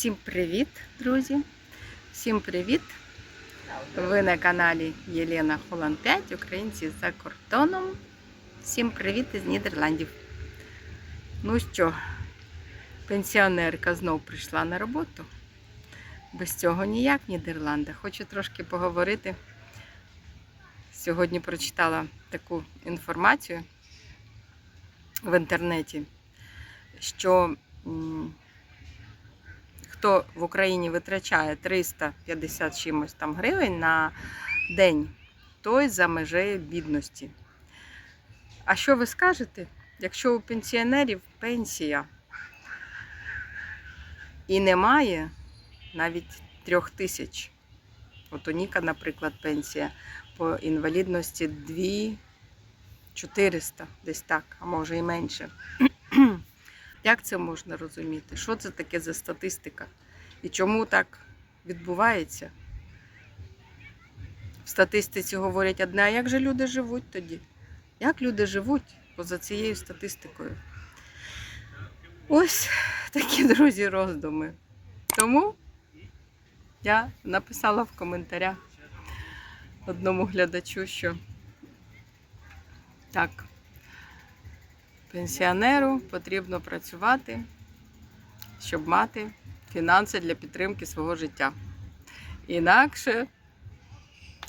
Всім привіт, друзі! Всім привіт! Ви на каналі Єлена Холланд 5, українці за кордоном. Всім привіт із Нідерландів. Ну що, пенсіонерка знов прийшла на роботу. Без цього ніяк в. Хочу трошки поговорити. Сьогодні прочитала таку інформацію в інтернеті, що хто в Україні витрачає 350 чимось там гривень на день, той за межею бідності. А що ви скажете, якщо у пенсіонерів пенсія і немає навіть трьох тисяч? От у Ніка, наприклад, пенсія по інвалідності 2 400, десь так, а може і менше. Як це можна розуміти? Що це таке за статистика? І чому так відбувається? В статистиці говорять одне, а як же люди живуть тоді? Як люди живуть поза цією статистикою? Ось такі, друзі, роздуми. Тому я написала в коментарях одному глядачу, що так, пенсіонеру потрібно працювати, щоб мати фінанси для підтримки свого життя. Інакше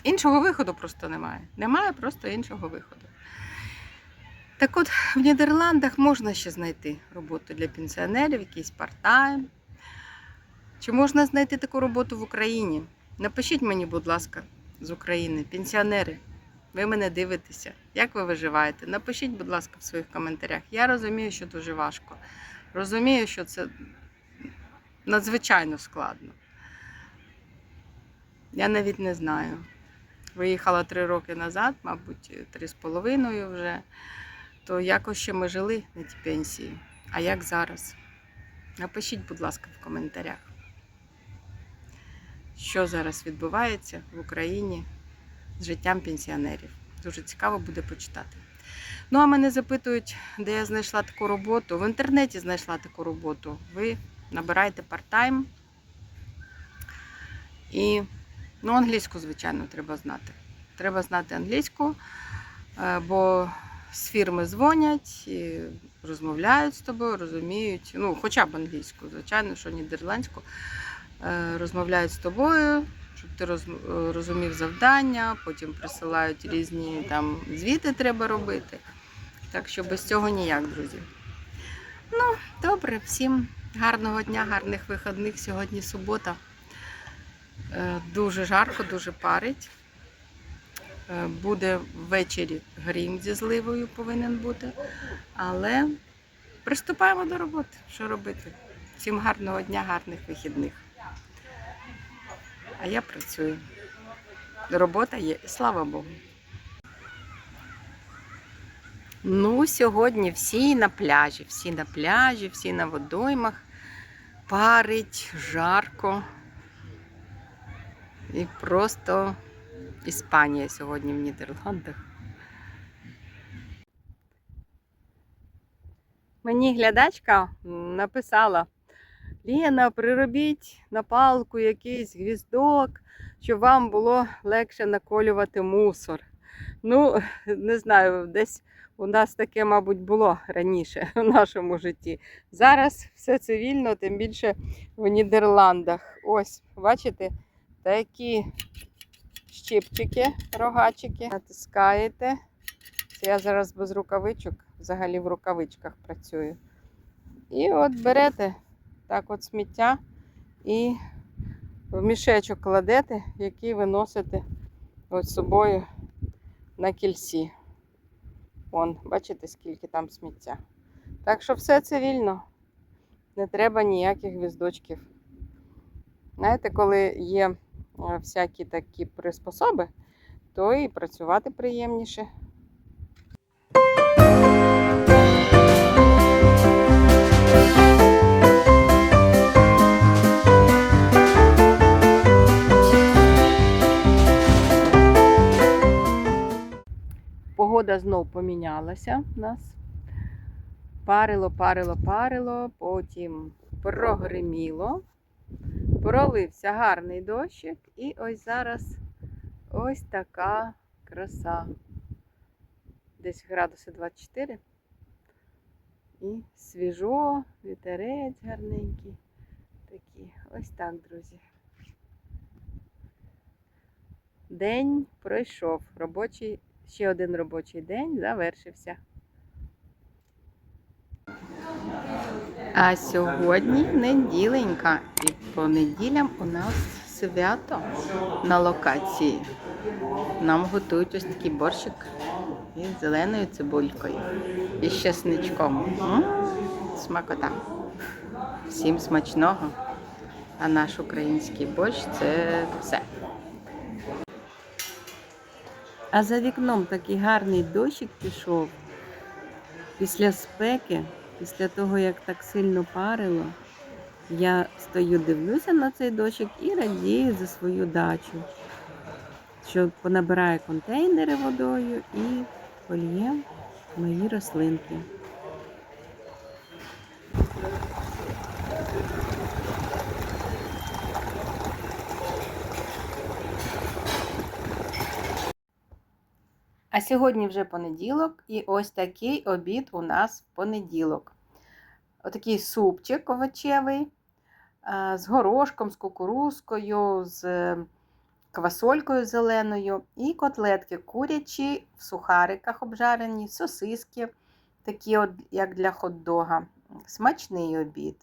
іншого виходу просто немає. Немає просто іншого виходу. Так от, в Нідерландах можна ще знайти роботу для пенсіонерів, якийсь парт-тайм. Чи можна знайти таку роботу в Україні? Напишіть мені, будь ласка, з України, пенсіонери. Ви мене дивитеся, як ви виживаєте? Напишіть, будь ласка, в своїх коментарях. Я розумію, що дуже важко. Розумію, що це надзвичайно складно. Я навіть не знаю. Виїхала три роки назад, мабуть, три з половиною вже, то якось ще ми жили на тій пенсії. А як зараз? Напишіть, будь ласка, в коментарях, що зараз відбувається в Україні з життям пенсіонерів. Дуже цікаво буде почитати. Ну, а мене запитують, де я знайшла таку роботу. В інтернеті знайшла таку роботу. Ви набираєте парт-тайм. І ну, англійську, звичайно, треба знати. Треба знати англійську, е, бо з фірми дзвонять, і розмовляють з тобою, розуміють, ну, хоча б англійську, звичайно, що нідерландську, е, розмовляють з тобою, щоб ти е, розумів завдання, потім присилають різні там звіти треба робити. Так що без цього ніяк, друзі. Ну, добре, всім гарного дня, гарних вихідних. Сьогодні субота. Е, Дуже жарко, дуже парить. Е, Буде ввечері грім зі зливою повинен бути. Але приступаємо до роботи. Що робити? Всім гарного дня, гарних вихідних. А я працюю. Робота є, слава Богу. Ну, сьогодні всі на пляжі, всі на пляжі, всі на водоймах. Парить, жарко. І просто Іспанія сьогодні в Нідерландах. Мені глядачка написала: Лена, приробіть на палку якийсь гвіздок, щоб вам було легше наколювати мусор. Ну, не знаю, десь у нас таке, мабуть, було раніше в нашому житті. Зараз все цивільно, тим більше в Нідерландах. Ось, бачите, такі щипчики, рогачики. Натискаєте. Це я зараз без рукавичок, взагалі в рукавичках працюю. І от берете так от сміття і в мішечок кладете, який ви носите от собою на кільці. Вон, бачите, скільки там сміття. Так що все цивільно. Не треба ніяких гвіздочків. Знаєте, коли є е, всякі такі приспособи, то і працювати приємніше. Знов помінялася в нас. Парило, парило, парило, потім прогриміло. пролився гарний дощик, і ось зараз ось така краса. Десь градуси 24. І свіжо, вітерець гарненький. Такі. Ось так, друзі. День пройшов. Робочий, ще один робочий день завершився. А сьогодні неділенька. І по неділям у нас свято на локації. Нам готують ось такий борщик із зеленою цибулькою і з чесничком. Смакота. Всім смачного. А наш український борщ це все. А за вікном такий гарний дощик пішов. Після спеки, після того, як так сильно парило, я стою, дивлюся на цей дощик і радію за свою дачу, що понабираю контейнери водою і польє мої рослинки. А сьогодні вже понеділок, і ось такий обід у нас в понеділок. Отакий супчик овочевий з горошком, з кукурузкою, з е, квасолькою зеленою, і котлетки курячі в сухариках обжарені, сосиски, такі, от, як для хот-дога. Смачний обід.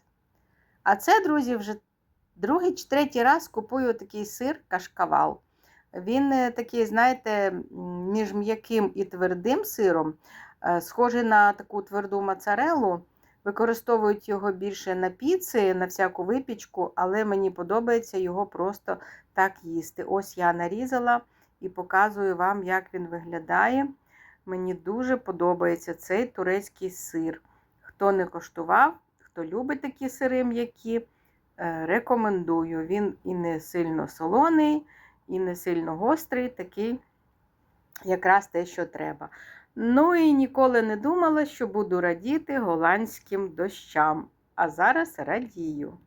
А це, друзі, вже другий чи третій раз купую такий сир кашкавал. Він е, такий, знаєте, між м'яким і твердим сиром, е, схожий на таку тверду моцарелу. Використовують його більше на піци, на всяку випічку, але мені подобається його просто так їсти. Ось я нарізала і показую вам, як він виглядає. Мені дуже подобається цей турецький сир. Хто не коштував, хто любить такі сири м'які, е, рекомендую. Він і не сильно солоний, і не сильно гострий, такий якраз те, що треба. Ну і ніколи не думала, що буду радіти голландським дощам. А зараз радію.